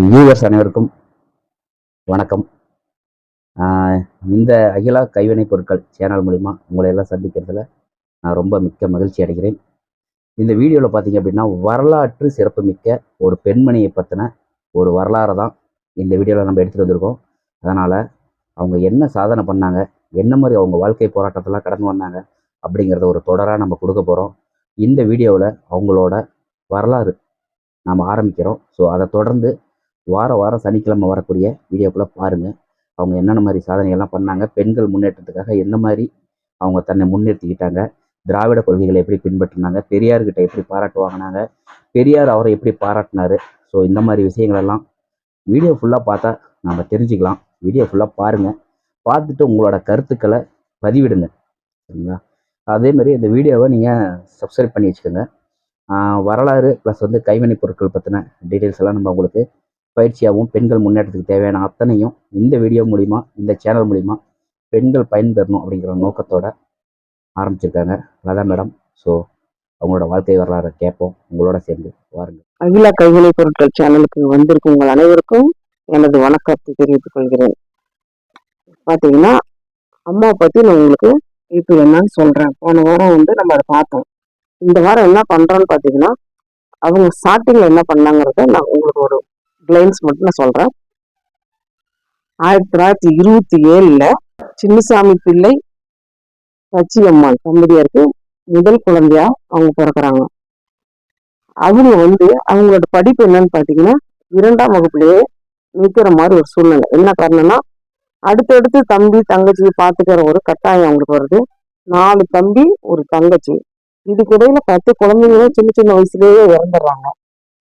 Viewers அனைவருக்கும் வணக்கம். இந்த அகிலா கைவினைப் பொருட்கள் சேனல் மூலிமா உங்களை எல்லாம் சந்திக்கிறதுல நான் ரொம்ப மிக்க மகிழ்ச்சி அடைகிறேன். இந்த வீடியோவில் பார்த்தீங்க அப்படின்னா வரலாற்று சிறப்புமிக்க ஒரு பெண்மணியை பற்றின ஒரு வரலாறை தான் இந்த வீடியோவில் நம்ம எடுத்துகிட்டு வந்திருக்கோம். அதனால் அவங்க என்ன சாதனை பண்ணாங்க என்ன மாதிரி அவங்க வாழ்க்கை போராட்டத்தெல்லாம் கடந்து வந்தாங்க அப்படிங்கிறத ஒரு தொடராக நம்ம கொடுக்க போகிறோம் இந்த வீடியோவில் அவங்களோட வரலாறு நாம் ஆரம்பிக்கிறோம். ஸோ அதை தொடர்ந்து வார வாரம் சனிக்கிழமை வரக்கூடிய வீடியோக்குள்ளே பாருங்கள் அவங்க என்னென்ன மாதிரி சாதனைகள்லாம் பண்ணாங்க பெண்கள் முன்னேற்றத்துக்காக என்ன மாதிரி அவங்க தன்னை முன்னிறுத்திக்கிட்டாங்க திராவிட கொள்கைகளை எப்படி பின்பற்றினாங்க பெரியார்கிட்ட எப்படி பாராட்டு வாங்கினாங்க பெரியார் அவரை எப்படி பாராட்டினாரு. ஸோ இந்த மாதிரி விஷயங்களெல்லாம் வீடியோ ஃபுல்லாக பார்த்தா நம்ம தெரிஞ்சுக்கலாம். வீடியோ ஃபுல்லாக பாருங்கள் பார்த்துட்டு உங்களோட கருத்துக்களை பதிவிடுங்க. சரிங்களா? அதே மாதிரி இந்த வீடியோவை நீங்கள் சப்ஸ்கிரைப் பண்ணி வச்சுக்கோங்க. வரலாறு ப்ளஸ் வந்து கைவினைப் பொருட்கள் பற்றின டீட்டெயில்ஸ் எல்லாம் நம்ம உங்களுக்கு பயிற்சியாகவும் பெண்கள் முன்னேற்றத்துக்கு தேவையான அத்தனையும் இந்த வீடியோ மூலிமா இந்த சேனல் மூலிமா பெண்கள் பயன்பெறணும் அப்படிங்கிற நோக்கத்தோட ஆரம்பிச்சிருக்காங்க. லதா மேடம் ஸோ அவங்களோட வாழ்க்கை வரலாறை கேட்போம். உங்களோட சேர்ந்து வாருங்க அகிலா கைவினை பொருட்கள் சேனலுக்கு வந்திருக்கும் உங்கள் அனைவருக்கும் எனது வணக்கத்தை தெரிவித்துக் கொள்கிறேன். பார்த்தீங்கன்னா அம்மா பத்தி நான் உங்களுக்கு இப்போ என்னன்னு சொல்றேன்? போன வாரம் வந்து நம்ம அதை பார்த்தோம். இந்த வாரம் என்ன பண்றோம்னு பார்த்தீங்கன்னா அவங்க ஸ்டார்டிங்ல என்ன பண்ணாங்கிறத நான் உங்களுக்கு ஒரு கிளைன்ஸ் மட்டும் நான் சொல்கிறேன் ஆயிரத்தி தொள்ளாயிரத்தி இருபத்தி ஏழில் சின்னசாமி பிள்ளை சச்சியம்மாள் தம்பதியாருக்கு முதல் குழந்தையா அவங்க பிறக்கிறாங்க. அவங்க வந்து அவங்களோட படிப்பு என்னன்னு பார்த்தீங்கன்னா இரண்டாம் வகுப்புலேயே நிற்கிற மாதிரி ஒரு சூழ்நிலை. என்ன காரணம்னா அடுத்தடுத்து தம்பி தங்கச்சியை பார்த்துக்கிற ஒரு கட்டாயம் அவங்களுக்கு வருது. நாலு தம்பி ஒரு தங்கச்சி. இதுக்கிடையில பத்து குழந்தைங்களும் சின்ன சின்ன வயசுலேயே இறந்துடுறாங்க.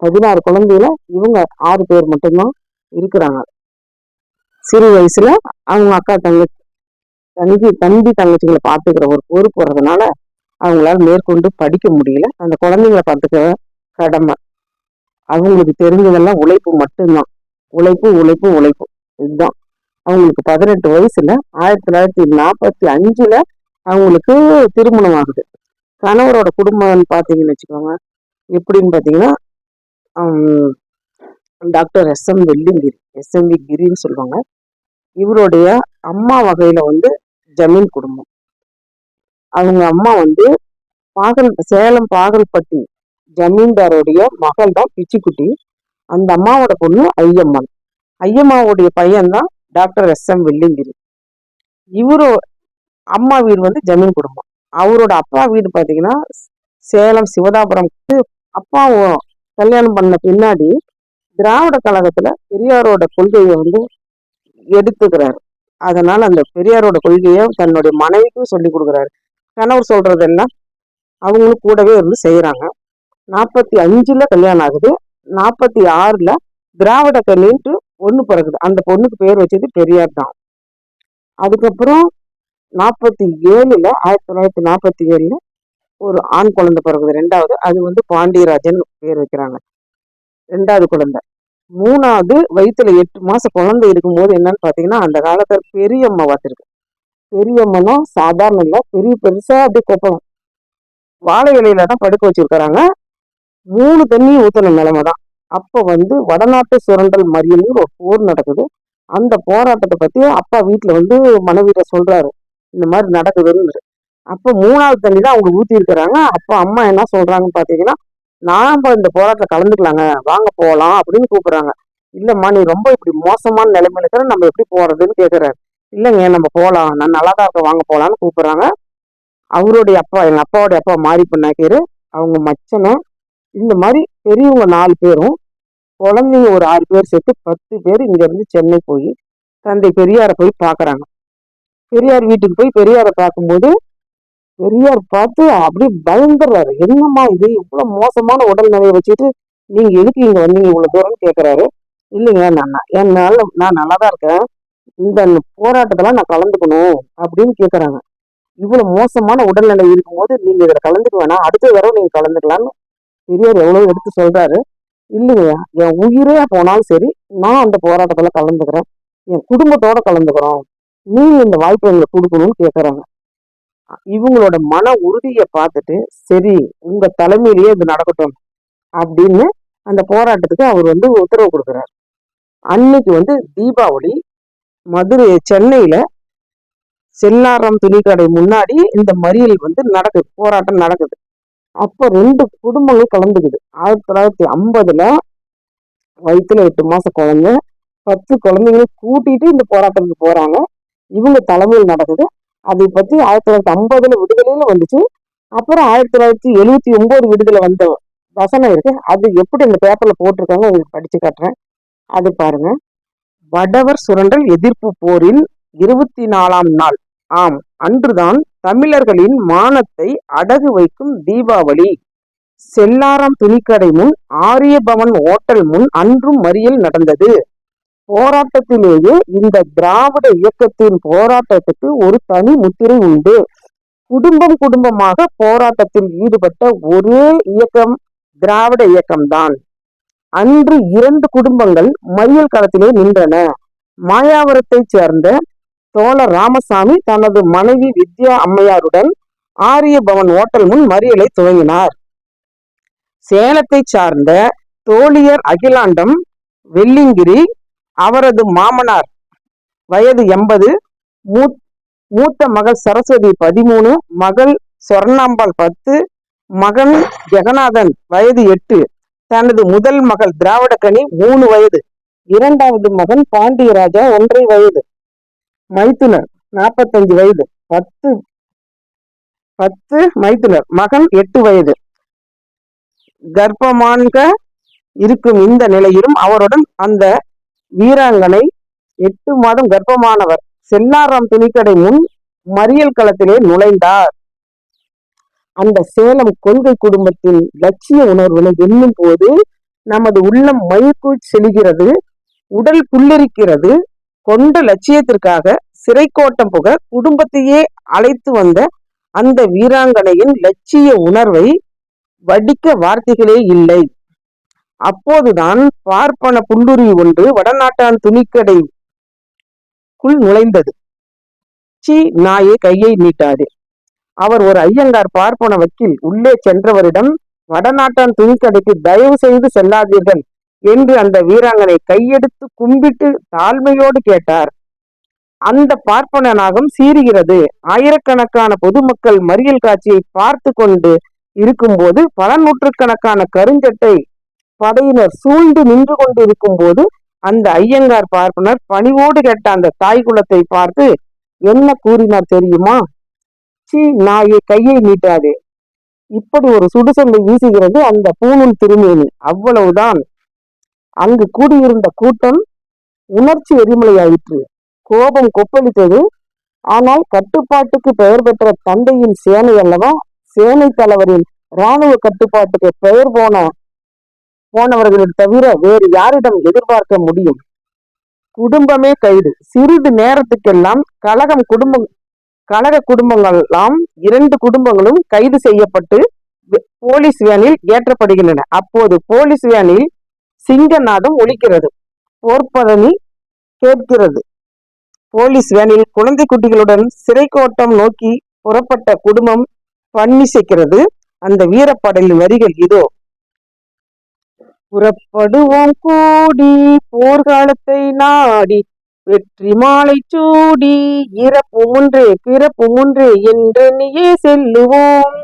பதினாறு குழந்தையில இவங்க ஆறு பேர் மட்டும்தான் இருக்கிறாங்க. சிறு வயசுல அவங்க அக்கா தங்கச்சி தங்கி தம்பி தங்கச்சிங்களை பார்த்துக்கிற ஒரு பொறுப்பு வர்றதுனால அவங்களால மேற்கொண்டு படிக்க முடியல. அந்த குழந்தைங்களை பார்த்துக்க கடமை. அவங்களுக்கு தெரிஞ்சதெல்லாம் உழைப்பு மட்டும்தான். உழைப்பு உழைப்பு உழைப்பு. இதுதான். அவங்களுக்கு பதினெட்டு வயசுல ஆயிரத்தி தொள்ளாயிரத்தி நாற்பத்தி அஞ்சுல அவங்களுக்கு திருமணம் ஆகுது. கணவரோட குடும்பம்னு பார்த்தீங்கன்னு வச்சுக்கோங்க. எப்படின்னு பார்த்தீங்கன்னா doctor S M Velliangiri S M V கிரின்னு சொல்லுவாங்க. இவருடைய அம்மா வகையில வந்து ஜமீன் குடும்பம். அவங்க அம்மா வந்து பாகல் சேலம் பாகல்பட்டி ஜமீன்தாரோடைய மகள் தான் பிச்சிக்குட்டி. அந்த அம்மாவோட பொண்ணு ஐயம்மன் ஐயம்மாவுடைய பையன்தான் டாக்டர் எஸ் எம் வெள்ளிங்கிரி. இவரு அம்மா வீடு வந்து ஜமீன் குடும்பம். அவரோட அப்பா வீடு பார்த்தீங்கன்னா சேலம் சிவதாபுரம் அப்பா கல்யாணம் பண்ண பின்னாடி திராவிட கழகத்துல பெரியாரோட கொள்கையை வந்து எடுத்துக்கிறாரு. அதனால அந்த பெரியாரோட கொள்கையை தன்னுடைய மனைவிக்கும் சொல்லி கொடுக்குறாரு. கணவர் சொல்றதெல்லாம் அவங்களும் கூடவே இருந்து செய்யறாங்க நாற்பத்தி அஞ்சுல கல்யாணம் ஆகுது. நாற்பத்தி ஆறுல திராவிட கல்லின்ட்டு ஒன்று பிறகுது அந்த பொண்ணுக்கு பேர் வச்சது பெரியார் தான். அதுக்கப்புறம் நாற்பத்தி ஏழுல ஆயிரத்தி தொள்ளாயிரத்தி நாற்பத்தி ஏழுல ஒரு ஆண் குழந்தை பிறகுது. ரெண்டாவது அது வந்து பாண்டியராஜன் பேர் வைக்கிறாங்க. ரெண்டாவது குழந்தை. மூணாவது வயிற்றுல எட்டு மாசம் குழந்தை இருக்கும்போது என்னன்னு பார்த்தீங்கன்னா அந்த காலத்தில் பெரியம்மா பார்த்துருக்கு. பெரியம்மனா சாதாரண இல்லை பெரிய பெருசாக அப்படியே கொப்பம் வாழை இலையில தான் படுக்க வச்சிருக்கிறாங்க. மூணு தண்ணி ஊற்றின நிலைமை தான். அப்போ வந்து வடநாட்டு சுரண்டல் மறியல்னு ஒரு போர் நடக்குது. அந்த போராட்டத்தை பற்றி அப்பா வீட்டில் வந்து மனைவிட்ட சொல்கிறாரு இந்த மாதிரி நடக்குதுன்னு அப்ப மூணாவது தண்ணி தான் அவங்க ஊத்தி இருக்கிறாங்க. அப்ப அம்மா என்ன சொல்றாங்கன்னு பாத்தீங்கன்னா நாம இந்த போராட்டத்தில் கலந்துக்கலாங்க. வாங்க போகலாம் அப்படின்னு கூப்பிடுறாங்க. இல்லம்மா நீ ரொம்ப இப்படி மோசமான நிலைமையில இருக்கிற நம்ம எப்படி போறதுன்னு கேக்குறாரு. இல்லைங்க நம்ம போகலாம் நான் நல்லா தான் இருக்க வாங்க போகலான்னு கூப்பிடுறாங்க. அவருடைய அப்பா எங்க அப்பாவுடைய அப்பா மாறி பண்ணாக்கிரு அவங்க மச்சனை. இந்த மாதிரி பெரியவங்க நாலு பேரும் குழந்தைங்க ஒரு ஆறு பேர் சேர்த்து பத்து பேர் இங்க இருந்து சென்னை போய் தந்தை பெரியாரை போய் பார்க்குறாங்க பெரியார் வீட்டுக்கு போய் பெரியாரை பார்க்கும்போது பெரியார் பார்த்து அப்படியே பயந்துடுறாரு. என்னம்மா இது? இவ்வளவு மோசமான உடல்நிலையை வச்சுட்டு நீங்க எதுக்கு இங்க வந்தீங்க இவ்வளவு தூரம்னு கேக்குறாரு. இல்லைங்க நான் என்னால நான் நல்லா தான் இருக்கேன். இந்த போராட்டத்தெல்லாம் நான் கலந்துக்கணும் அப்படின்னு கேக்குறாங்க. இவ்வளவு மோசமான உடல்நிலை இருக்கும்போது நீங்க இதுல கலந்துக்க வேணாம். அடுத்த தடவை நீங்க கலந்துக்கலாம்னு பெரியார் எவ்வளவு எடுத்து சொல்றாரு. இல்லைங்க என் உயிரே போனாலும் சரி நான் அந்த போராட்டத்துல கலந்துக்கிறேன். என் குடும்பத்தோட கலந்துக்கிறோம். நீ இந்த வாய்ப்பை எங்களுக்கு கொடுக்கணும்னு கேக்குறாங்க. இவங்களோட மன உறுதியை பார்த்துட்டு சரி உங்க தலைமையிலேயே இது நடக்கட்டும் அப்படின்னு அந்த போராட்டத்துக்கு அவர் வந்து உத்தரவு கொடுக்குறாரு. அன்னைக்கு வந்து தீபாவளி மதுரை சென்னையில செல்லாரம் துணிக்கடை முன்னாடி இந்த மறியல் வந்து நடக்குது போராட்டம் நடக்குது. அப்போ ரெண்டு குடும்பங்கள் கலந்துக்குது. ஆயிரத்தி தொள்ளாயிரத்தி ஐம்பதுல வயிற்றுல எட்டு மாசம் குழந்தை பத்து குழந்தைங்களும் கூட்டிட்டு இந்த போராட்டத்துக்கு போறாங்க. இவங்க தலைமையில் நடக்குது. அதை பத்தி ஆயிரத்தி தொள்ளாயிரத்தி ஐம்பதுல விடுதலையில வந்துச்சு. அப்புறம் ஆயிரத்தி தொள்ளாயிரத்தி எழுவத்தி ஒன்பது விடுதலை வந்த வசனம் இருக்கு. அது எப்படி இந்த பேப்பர்ல போட்டிருக்காங்க உங்களுக்கு படிச்சு காட்டுறேன். அது பாருங்க. வடவர் சுரண்டல் எதிர்ப்பு போரின் இருபத்தி நாலாம் நாள். ஆம் அன்றுதான் தமிழர்களின் மானத்தை அடகு வைக்கும் தீபாவளி. செல்லாரம் துணிக்கடை முன் ஆரியபவன் ஓட்டல் முன் அன்றும் மறியல் நடந்தது. போராட்டத்திலேயே இந்த திராவிட இயக்கத்தின் போராட்டத்துக்கு ஒரு தனி முத்திரை உண்டு. குடும்பம் குடும்பமாக போராட்டத்தில் ஈடுபட்ட ஒரே இயக்கம் திராவிட இயக்கம்தான். அன்று இரண்டு குடும்பங்கள் மறியல் களத்திலே நின்றன. மாயாவரத்தைச் சேர்ந்த தோழர் ராமசாமி தனது மனைவி வித்யா அம்மையாருடன் ஆரியபவன் ஓட்டல் முன் மறியலை துவங்கினார். சேலத்தைச் சார்ந்த தோழியர் அகிலாண்டம் வெள்ளிங்கிரி அவரது மாமனார் வயது எண்பது மூத்த மகள் சரஸ்வதி பதிமூணு மகள் சொர்ணாம்பாள் பத்து மகன் ஜெகநாதன் வயது எட்டு தனது முதல் மகள் திராவிடக்கனி மூணு வயது இரண்டாவது மகன் பாண்டியராஜா ஒன்றை வயது மைத்துனர் நாற்பத்தஞ்சு வயது பத்து பத்து மைத்துனர் மகன் எட்டு வயது. கர்ப்பமான்க இருக்கும் இந்த நிலையிலும் அவருடன் அந்த வீராங்கனை எட்டு மாதம் கர்ப்பமானவர். செல்லாராம் துணிக்கடை முன் மறியல் களத்திலே நுழைந்தார். அந்த சேலம் கொள்கை குடும்பத்தின் லட்சிய உணர்வுகளை எண்ணும் போது நமது உள்ளம் மயிர்கூ செலுகிறது உடல் புல்லரிக்கிறது. கொண்ட லட்சியத்திற்காக சிறைக்கோட்டம் புக குடும்பத்தையே அழைத்து வந்த அந்த வீராங்கனையின் லட்சிய உணர்வை வடிக்க வார்த்தைகளே இல்லை. அப்போதுதான் பார்ப்பன புல்லுருவி ஒன்று வடநாட்டான் துணிக்கடை குள் நுழைந்தது. சி நாயே கையை நீட்டாது. அவர் ஒரு ஐயங்கார் பார்ப்பன வக்கீல் உள்ளே சென்றவரிடம் வடநாட்டான் துணிக்கடைக்கு தயவு செய்து செல்லாதீர்கள் என்று அந்த வீராங்கனை கையெடுத்து கும்பிட்டு தாழ்மையோடு கேட்டார். அந்த பார்ப்பன நாகம் சீறுகிறது. ஆயிரக்கணக்கான பொதுமக்கள் மறியல் காட்சியை பார்த்து கொண்டு இருக்கும்போது பல நூற்றுக்கணக்கான கருஞ்சட்டை படையினர் சூழ்ந்து நின்று கொண்டிருக்கும் போது அந்த ஐயங்கார் பார்ப்பனர் பணிவோடு கேட்ட அந்த தாய் குலத்தை பார்த்து என்ன கூறினார் தெரியுமா? சி நாயை கையை நீட்டாதே. இப்படி ஒரு சுடுசண்டை வீசுகிறது அந்த பூணூல் திருமேனி. அவ்வளவுதான். அங்கு கூடியிருந்த கூட்டம் உணர்ச்சி எரிமலையாயிற்று. கோபம் கொப்பளித்தது. ஆனால் கட்டுப்பாட்டுக்கு பெயர் பெற்ற தந்தையின் சேனை அல்லவா? சேனை தலைவரின் இராணுவ கட்டுப்பாட்டுக்கு பெயர் போன போனவர்களை தவிர வேறு யாரிடம் எதிர்பார்க்க முடியும். குடும்பமே கைது. சிறிது நேரத்துக்கெல்லாம் கழகம் குடும்பம் கழக குடும்பங்கள்லாம் இரண்டு குடும்பங்களும் கைது செய்யப்பட்டு போலீஸ் வேனில் ஏற்றப்படுகின்றன. அப்போது போலீஸ் வேனில் சிங்கநாதம் ஒழிக்கிறது போர்ப்பதனி கேட்கிறது. போலீஸ் வேனில் குழந்தை குட்டிகளுடன் சிறை கோட்டம் நோக்கி புறப்பட்ட குடும்பம் பன்னிசைக்கிறது. அந்த வீரப்படலின் வரிகள் இதோ. புறப்படுவோம் கூடி போர்க்காலத்தை நாடி வெற்றி மாலை சூடி இறப்பு முன்றே பிறப்பு முன்றே என்றெண்ணியே செல்லுவோம்.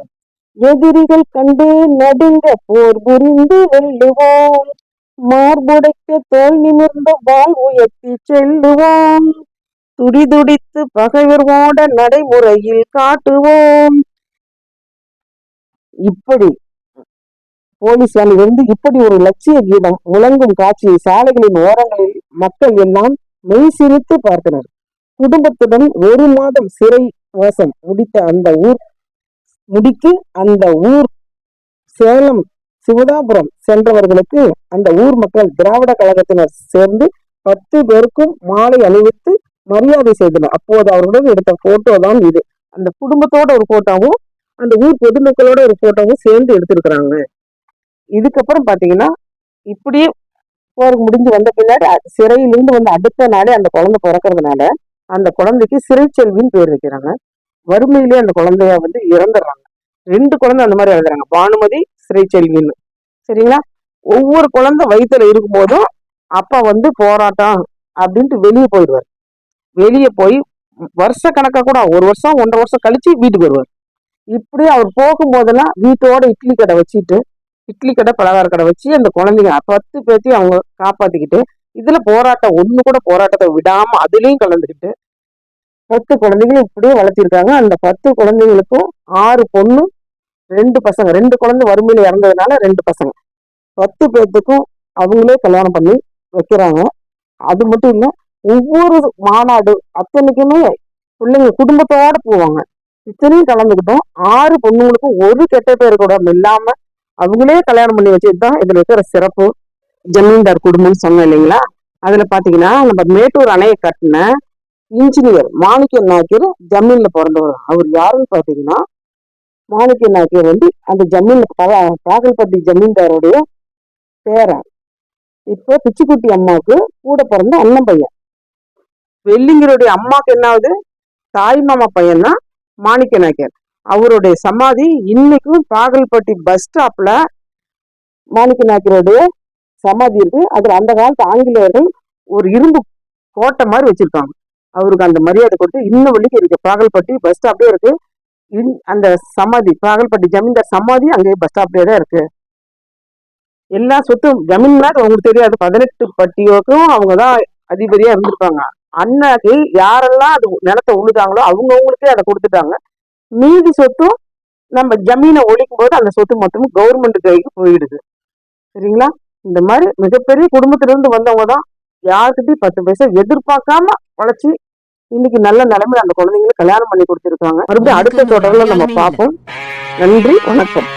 எதிரிகள் கண்டு நடுங்க போர் புரிந்து வெல்லுவோம். மார்புடைக்க தோல் நிமிர்ந்த வால் உயர்த்தி செல்லுவோம். துடிதுடித்து பகைவர் ஓட நடைமுறையில் காட்டுவோம். இப்படி போலீஸ் இருந்து இப்படி ஒரு லட்சிய கீதம் முழங்கும் காட்சியை சாலைகளின் ஓரங்களில் மக்கள் எல்லாம் மெய் சிரித்து பார்த்தனர். குடும்பத்துடன் ஒரு மாதம் சிறை வாசம் முடித்த அந்த ஊர் முடிக்கு அந்த ஊர் சேலம் சிவதாபுரம் சென்றவர்களுக்கு அந்த ஊர் மக்கள் திராவிட கழகத்தினர் சேர்ந்து பத்து பேருக்கும் மாலை அணிவித்து மரியாதை செய்தனர். அப்போது அவர்களுடன் எடுத்த போட்டோ தான் இது. அந்த குடும்பத்தோட ஒரு போட்டோவும் அந்த ஊர் பொதுமக்களோட ஒரு போட்டோவும் சேர்ந்து எடுத்திருக்கிறாங்க. இதுக்கப்புறம் பார்த்தீங்கன்னா இப்படியே போருக்கு முடிஞ்சு வந்த பின்னாடி சிறையிலிருந்து வந்து அடுத்த நாளே அந்த குழந்தை பிறக்கிறதுனால அந்த குழந்தைக்கு சிறைச்செல்வின்னு பேர் வைக்கிறாங்க. வறுமையிலே அந்த குழந்தைய வந்து இறந்துடுறாங்க. ரெண்டு குழந்தை அந்த மாதிரி எழுதுறாங்க பானுமதி சிறைச்செல்வின்னு சரிங்களா? ஒவ்வொரு குழந்தை வயிற்றுல இருக்கும்போதும் அப்பா வந்து போராட்டம் அப்படின்ட்டு வெளியே போயிடுவார். வெளியே போய் வருஷ கணக்காக கூட ஒரு வருஷம் ஒன்றரை வருஷம் கழிச்சு வீட்டுக்கு வருவார். இப்படி அவர் போகும்போதெல்லாம் வீட்டோட இட்லி கடை வச்சுட்டு இட்லி கடை பலகார கடை வச்சு அந்த குழந்தைங்க பத்து பேர்த்தையும் அவங்க காப்பாத்திக்கிட்டு இதுல போராட்டம் ஒண்ணு கூட போராட்டத்தை விடாம அதுலயும் கலந்துக்கிட்டு பத்து குழந்தைங்களும் இப்படியே வளர்த்திருக்காங்க. அந்த பத்து குழந்தைங்களுக்கும் ஆறு பொண்ணு ரெண்டு பசங்க. ரெண்டு குழந்தை வறுமையில இறந்ததுனால ரெண்டு பசங்க. பத்து பேர்த்துக்கும் அவங்களே கல்யாணம் பண்ணி வைக்கிறாங்க. அது மட்டும் இல்ல ஒவ்வொரு மாநாடு அத்தனைக்குமே பிள்ளைங்க குடும்பத்தோட போவாங்க. இத்தனையும் கலந்துக்கிட்டோம். ஆறு பொண்ணுங்களுக்கும் ஒரு கெட்ட பேர் கூட இல்லாம அவங்களே கல்யாணம் பண்ணி வச்சதுதான் இதுல இருக்கிற சிறப்பு ஜமீன்தார் குடும்பம்னு சொன்னேன் இல்லைங்களா? அதுல பாத்தீங்கன்னா நம்ம மேட்டூர் அணையை கட்டின இன்ஜினியர் மாணிக்க நாயக்கர் ஜமீன்ல பிறந்தவர். அவர் யாருன்னு பாத்தீங்கன்னா மாணிக்க நாயக்கர் வந்து அந்த ஜமீன்ல பாகல்பட்டி ஜமீன்தாருடைய பேரன் இப்போ பிச்சுக்குட்டி அம்மாவுக்கு கூட பிறந்த அண்ணன் பையன். வெள்ளிங்கருடைய அம்மாவுக்கு என்ன ஆகுது தாய் மாமா பையன் தான் மாணிக்க நாயக்கர். அவருடைய சமாதி இன்னைக்கும் பாகல்பட்டி பஸ் ஸ்டாப்ல மாணிக்க நாயக்கருடைய சமாதி இருக்கு. அதுல அந்த காலத்து ஆங்கிலேயர்கள் ஒரு இரும்பு கோட்டை மாதிரி வச்சிருக்காங்க. அவருக்கு அந்த மரியாதை கொடுத்து இன்னும் வரைக்கும் இருக்கு. பாகல்பட்டி பஸ் ஸ்டாப்லயே இருக்கு. இன்- அந்த சமாதி பாகல்பட்டி ஜமீன்தார் சமாதி அங்கே பஸ் ஸ்டாப்லயே தான் இருக்கு. எல்லா சொத்தும் ஜமீன்தார் உங்களுக்கு தெரியாது. பதினெட்டு பட்டியோக்கும் அவங்க தான் அதிபதியா இருந்திருப்பாங்க. அன்னைக்கு யாரெல்லாம் அது நிலத்தை உழுதாங்களோ அவங்கவுங்களுக்கே அதை கொடுத்துட்டாங்க. மீதி சொத்தும் நம்ம ஜமீனை ஒழிக்கும் போது அந்த சொத்து மொத்தமும் கவர்மெண்ட் கைக்கு போயிடுது. சரிங்களா? இந்த மாதிரி மிகப்பெரிய குடும்பத்துல இருந்து வந்தவங்க தான் யாருக்கிட்டையும் பத்து பைசா எதிர்பார்க்காம உழைச்சி இன்னைக்கு நல்ல நிலைமையில அந்த குழந்தைங்களுக்கு கல்யாணம் பண்ணி கொடுத்துருக்காங்க. மறுபடியும் அடுத்த தொடர்ல நம்ம பார்ப்போம். நன்றி வணக்கம்.